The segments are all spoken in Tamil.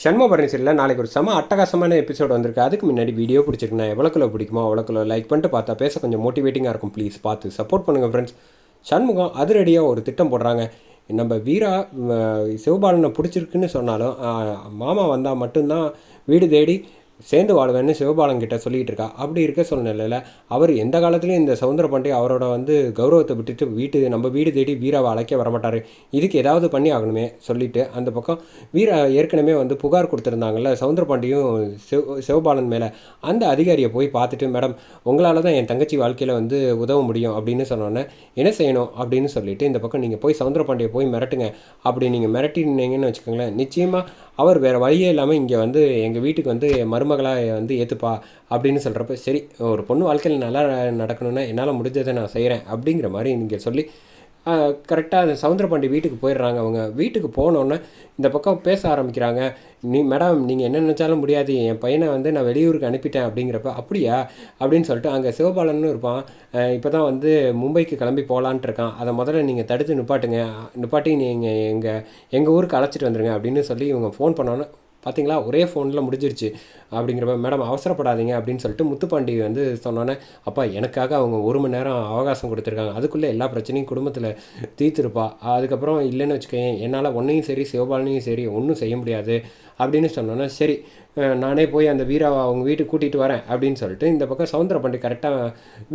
சண்முகபரணி சரியில் நாளைக்கு ஒரு செம அட்டகாசமான எபிசோட் வந்திருக்கு. அதுக்கு முன்னாடி வீடியோ பிடிச்சிருக்குண்ணா எவ்வளோக்குள்ள பிடிக்குமோ அவ்வளோக்குள்ள லைக் பண்ணிட்டு பார்த்தா பேச கொஞ்சம் மோட்டிவேட்டிங்காக இருக்கும். ப்ளீஸ் பார்த்து சப்போர்ட் பண்ணுங்கள் ஃப்ரெண்ட்ஸ் சண்முகம் அதிரடியாக ஒரு திட்டம் போடுறாங்க. நம்ம வீரா சிவபாலனை பிடிச்சிருக்குன்னு சொன்னாலும் மாமா வந்தால் மட்டும்தான் வீடு தேடி சேர்ந்து வாழ்வேன்னு சிவபாலன் கிட்ட சொல்லிகிட்டு இருக்கா. அப்படி இருக்க சூழ்நிலையில் அவர் எந்த காலத்துலையும் இந்த சவுந்தர பாண்டி அவரோட வந்து கௌரவத்தை விட்டுட்டு வீட்டு நம்ம வீடு தேடி வீராவை அழைக்க வரமாட்டார். இதுக்கு ஏதாவது பண்ணி ஆகணுமே சொல்லிட்டு அந்த பக்கம் வீரா ஏற்கனவே வந்து புகார் கொடுத்துருந்தாங்கல்ல சவுந்தர பாண்டியும் சிவ சிவபாலன் மேலே. அந்த அதிகாரியை போய் பார்த்துட்டு மேடம் உங்களால் தான் என் தங்கச்சி வாழ்க்கையில் வந்து உதவ முடியும் அப்படின்னு சொன்னோன்னே என்ன செய்யணும்? அப்படின்னு சொல்லிட்டு இந்த பக்கம் நீங்கள் போய் சவுந்தர பாண்டியை போய் மிரட்டுங்க. அப்படி நீங்கள் மிரட்டினீங்கன்னு வச்சுக்கோங்களேன் நிச்சயமாக அவர் வேறு வழியே இல்லாமல் இங்கே வந்து எங்கள் வீட்டுக்கு வந்து என் மருமகளாக வந்து ஏற்றுப்பா அப்படின்னு சொல்கிறப்ப சரி ஒரு பொண்ணு வாழ்க்கையில் நல்லா நடக்கணும்னா என்னால் முடிஞ்சதை நான் செய்கிறேன் அப்படிங்கிற மாதிரி நீங்கள் சொல்லி கரெக்டாக அந்த சவுந்தரபாண்டி வீட்டுக்கு போயிடுறாங்க அவங்க. வீட்டுக்கு போனோன்னே இந்த பக்கம் பேச ஆரம்பிக்கிறாங்க. நீ மேடம் நீங்கள் என்ன நினச்சாலும் முடியாது. என் பையனை வந்து நான் வெளியூருக்கு அனுப்பிட்டேன் அப்படிங்கிறப்ப அப்படியா? அப்படின்னு சொல்லிட்டு அங்கே சிவபாலன்னு இருப்பான். இப்போ தான் வந்து மும்பைக்கு கிளம்பி போகலான்ட்டு இருக்கான். அதை முதல்ல நீங்கள் தடுத்து நிப்பாட்டுங்க. நிப்பாட்டி நீங்கள் எங்கள் எங்கள் ஊருக்கு அழைச்சிட்டு வந்துடுங்க அப்படின்னு சொல்லி இவங்க ஃபோன் பண்ணோன்னே பார்த்தீங்களா ஒரே ஃபோனில் முடிஞ்சிருச்சு. அப்படிங்கிறப்ப மேடம் அவசரப்படாதீங்க. அப்படின்னு சொல்லிட்டு முத்துப்பாண்டி வந்து சொன்னோன்னே அப்பா எனக்காக அவங்க ஒரு மணி நேரம் அவகாசம் கொடுத்துருக்காங்க. அதுக்குள்ளே எல்லா பிரச்சனையும் குடும்பத்தில் தீர்த்துருப்பா. அதுக்கப்புறம் இல்லைன்னு வச்சுக்கோயேன் என்னால் ஒன்றையும் சரி சிவபாலனையும் சரி ஒன்றும் செய்ய முடியாது. அப்படின்னு சொன்னோன்னா சரி நானே போய் அந்த வீராவை அவங்க வீட்டுக்கு கூட்டிகிட்டு வரேன் அப்படின்னு சொல்லிட்டு இந்த பக்கம் சவுந்தர பாண்டி கரெக்டாக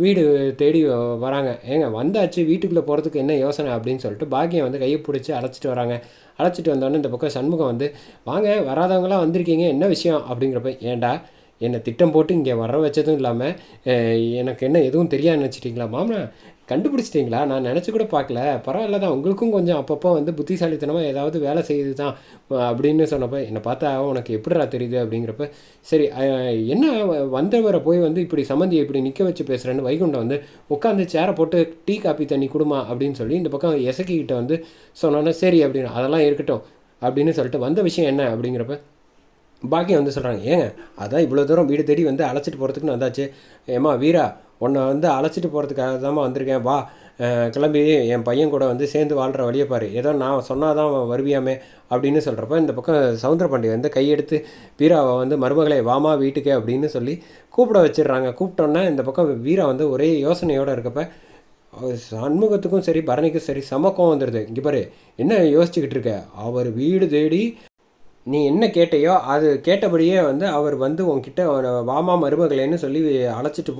வீடு தேடி வராங்க. ஏங்க வந்தாச்சு வீட்டுக்குள்ளே போகிறதுக்கு என்ன யோசனை? அப்படின்னு சொல்லிட்டு பாக்கியம் வந்து கையை பிடிச்சி அழைச்சிட்டு வராங்க. அழைச்சிட்டு வந்தோடனே இந்த பக்கம் சண்முகம் வந்து வாங்க வராதவங்களாம் வந்திருக்கீங்க என்ன விஷயம்? அப்படிங்கிறப்ப ஏண்டா என்னை திட்டம் போட்டு இங்கே வர வச்சதும் இல்லாமல் எனக்கு என்ன எதுவும் தெரியாது நினச்சிட்டிங்களா மாமா கண்டுபிடிச்சிட்டிங்களா? நான் நினச்சி கூட பார்க்கல. பரவாயில்ல தான். உங்களுக்கும் கொஞ்சம் அப்பப்போ வந்து புத்திசாலித்தனமாக ஏதாவது வேலை செய்யுது தான் அப்படின்னு சொன்னப்போ என்னை பார்த்தா உனக்கு எப்படிடா தெரியுது? அப்படிங்கிறப்ப சரி என்ன வ- வந்தவரை போய் வந்து இப்படி சம்மந்தி இப்படி நிற்க வச்சு பேசுகிறேன்னு வைகுண்டம் வந்து உட்காந்து சேரை போட்டு டீ காப்பி தண்ணி கொடுமா? அப்படின்னு சொல்லி இந்த பக்கம் எசக்கிக்கிட்ட வந்து சொன்னோன்னே சரி அப்படின்னு அதெல்லாம் இருக்கட்டும் அப்படின்னு சொல்லிட்டு வந்த விஷயம் என்ன? அப்படிங்கிறப்ப பாக்கியம் வந்து சொல்கிறாங்க ஏங்க அதான் இவ்வளோ தூரம் வீடு தேடி வந்து அழைச்சிட்டு போகிறதுக்குன்னு வந்தாச்சு. ஏமா வீரா உன்னை வந்து அழைச்சிட்டு போகிறதுக்காக தான் வந்திருக்கேன். வா. கிளம்பி என் பையன் கூட வந்து சேர்ந்து வாழ்கிற வழியை பாரு. ஏதோ நான் சொன்னால் தான் வருவியாமே அப்படின்னு சொல்கிறப்ப இந்த பக்கம் சவுந்தர பாண்டிய வந்து கையெடுத்து வீராவை வந்து மருமகளை வாமா வீட்டுக்கு அப்படின்னு சொல்லி கூப்பிட வச்சிடுறாங்க. கூப்பிட்டோன்னே இந்த பக்கம் வீரா வந்து ஒரே யோசனையோடு இருக்கப்ப அவர் சண்முகத்துக்கும் சரி பரணிக்கும் சரி சமக்கம் வந்துடுது இங்கே பாரு என்ன யோசிச்சுக்கிட்டு இருக்க? அவர் வீடு தேடி நீ என்ன கேட்டையோ அது கேட்டபடியே வந்து அவர் வந்து உன்கிட்ட வாமா மருமகளேன்னு சொல்லி அழைச்சிட்டு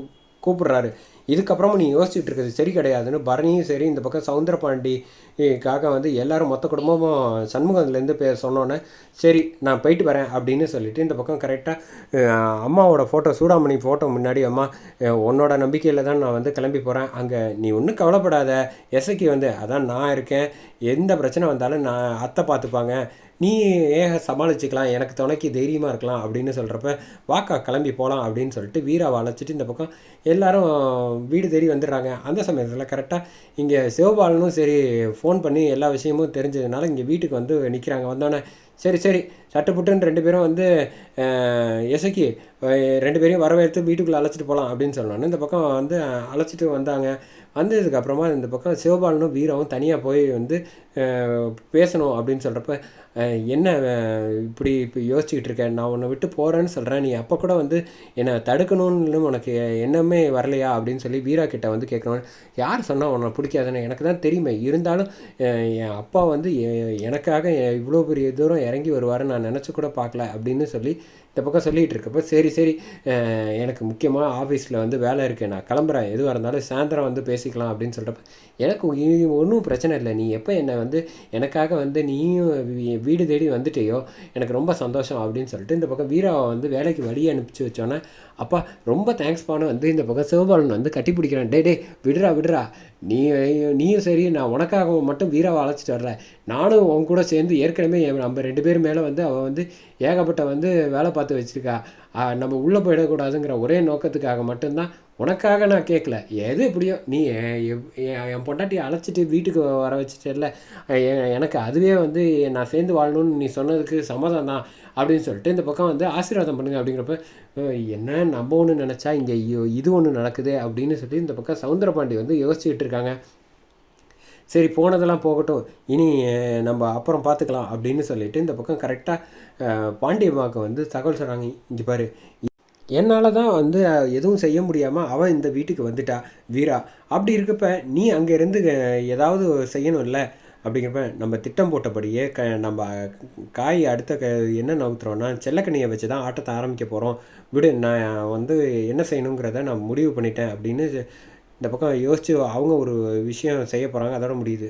கூ- கூப்பிடுறாரு இதுக்கப்புறமும் நீ யோசிச்சுட்டு இருக்கிறது சரி கிடையாதுன்னு பரணியும் சரி இந்த பக்கம் சவுந்தரபாண்டிக்காக வந்து எல்லாரும் மொத்த குடும்பமும் சண்முகத்துலேருந்து பே சொன்னோன்னே சரி நான் போயிட்டு வரேன் அப்படின்னு சொல்லிட்டு இந்த பக்கம் கரெக்டாக அம்மாவோட ஃபோட்டோ சூடாமணி ஃபோட்டோ முன்னாடி அம்மா உன்னோட நம்பிக்கையில் தான் நான் வந்து கிளம்பி போகிறேன் அங்கே நீ ஒன்றும் கவலைப்படாத. எசக்கி வந்து அதான் நான் இருக்கேன். எந்த பிரச்சனை வந்தாலும் நான் அத்தை பார்த்துப்பாங்க. நீ ஏக சமாளிச்சுக்கலாம்? எனக்கு துணைக்கு தைரியமாக இருக்கலாம் அப்படின்னு சொல்கிறப்ப வாக்கா கிளம்பி போகலாம் அப்படின்னு சொல்லிட்டு வீராவை அழைச்சிட்டு இந்த பக்கம் எல்லாரும் வீடு தேடி வந்துடுறாங்க. அந்த சமயத்தில் கரெக்டாக இங்கே சிவபாலனும் சரி ஃபோன் பண்ணி எல்லா விஷயமும் தெரிஞ்சதுனால இங்கே வீட்டுக்கு வந்து நிற்கிறாங்க வந்தோடனே சரி சரி சட்டுப்புட்டுன்னு ரெண்டு பேரும் வந்து அஹ், எசக்கி ரெண்டு பேரையும் வரவேற்று வீட்டுக்குள்ளே அழைச்சிட்டு போகலாம் அப்படின்னு சொன்னோன்னே இந்த பக்கம் வந்து அழைச்சிட்டு வந்தாங்க. வந்ததுக்கப்புறமா இந்த பக்கம் சிவபாலனும் வீராவும் தனியாக போய் வந்து பேசணும் அப்படின்னு சொல்கிறப்ப என்ன இப்படி இப்போ யோசிச்சுக்கிட்டு இருக்க நான் உன்னை விட்டு போகிறேன்னு சொல்கிறேன் நீ அப்போ கூட வந்து என்னை தடுக்கணும்னு உனக்கு எண்ணமே வரலையா? அப்படின்னு சொல்லி வீரா கிட்ட வந்து கேட்கணும் யார் சொன்னால் உன்னை பிடிக்காதுன்னு? எனக்கு தான் தெரியுமே. இருந்தாலும் என் அப்பா வந்து எ- எனக்காக இவ்வளோ பெரிய தூரம் இறங்கி வருவாருன்னு நான் நினச்சி கூட பார்க்கல அப்படின்னு சொல்லி இந்த பக்கம் சொல்லிகிட்டு இருக்கப்போ சரி சரி எனக்கு முக்கியமாக ஆஃபீஸில் வந்து வேலை இருக்குது நான் கிளம்புறேன். எதுவாக இருந்தாலும் சாயந்தரம் வந்து பேசிக்கலாம் அப்படின்னு சொல்கிறப்ப எனக்கு ஒன்றும் பிரச்சனை இல்லை. நீ எப்போ என்னை வந்து எனக்காக வந்து நீயும் வீடு தேடி வந்துட்டேயோ எனக்கு ரொம்ப சந்தோஷம் அப்படின்னு சொல்லிட்டு இந்த பக்கம் வீராவை வந்து வேலைக்கு வழி அனுப்பிச்சு வச்சோன்னே அப்பா ரொம்ப தேங்க்ஸ் பானு வந்து இந்த பக்கம் சிவபாலன் வந்து கட்டி பிடிக்கிறேன். டே டே விடுறா விடுறா. நீ நீயும் சரி நான் உனக்காக மட்டும் வீராவை அழைச்சிட்டு வர்றேன். நானும் உன் கூட சேர்ந்து ஏற்கனவே என் நம்ம ரெண்டு பேர் மேலே வந்து அவள் வந்து ஏகப்பட்ட வந்து வேலை பார்த்து வச்சுருக்கா. நம்ம உள்ளே போயிடக்கூடாதுங்கிற ஒரே நோக்கத்துக்காக மட்டும்தான் உனக்காக நான் கேட்கல எது எப்படியோ நீ என் என் பொண்டாட்டியை அழைச்சிட்டு வீட்டுக்கு வர வச்சுட்டல எனக்கு அதுவே வந்து நான் சேர்ந்து வாழணும்னு நீ சொன்னதுக்கு சம்மதம் தான் அப்படின்னு சொல்லிட்டு இந்த பக்கம் வந்து ஆசீர்வாதம் பண்ணுங்க அப்படிங்கிறப்ப என்ன நம்ம ஒன்று நினச்சா இங்கே இது ஒன்று நடக்குது அப்படின்னு சொல்லி இந்த பக்கம் சவுந்தரபாண்டி வந்து யோசிச்சுக்கிட்டு இருக்காங்க. சரி போனதெல்லாம் போகட்டும். இனி நம்ம அப்புறம் பார்த்துக்கலாம் அப்படின்னு சொல்லிட்டு இந்த பக்கம் கரெக்டாக பாண்டியம்மாவுக்கு வந்து தகவல் சொல்கிறாங்க இங்கே பாரு. என்னால் தான் வந்து எதுவும் செய்ய முடியாமல் அவன் இந்த வீட்டுக்கு வந்துட்டா. வீரா அப்படி இருக்கப்ப நீ அங்கே இருந்து அஹ், ஏதாவது செய்யணும்ல? அப்படிங்கிறப்ப நம்ம திட்டம் போட்டபடியே க நம்ம காய் அடுத்த க என்ன நவுத்துறோன்னா செல்லக்கனியை வச்சு தான் ஆட்டத்தை ஆரம்பிக்க போகிறோம் விடு நான் வந்து என்ன செய்யணுங்கிறத நான் முடிவு பண்ணிட்டேன் அப்படின்னு இந்த பக்கம் யோசித்து அவங்க ஒரு விஷயம் செய்ய போகிறாங்க அதோட முடியுது.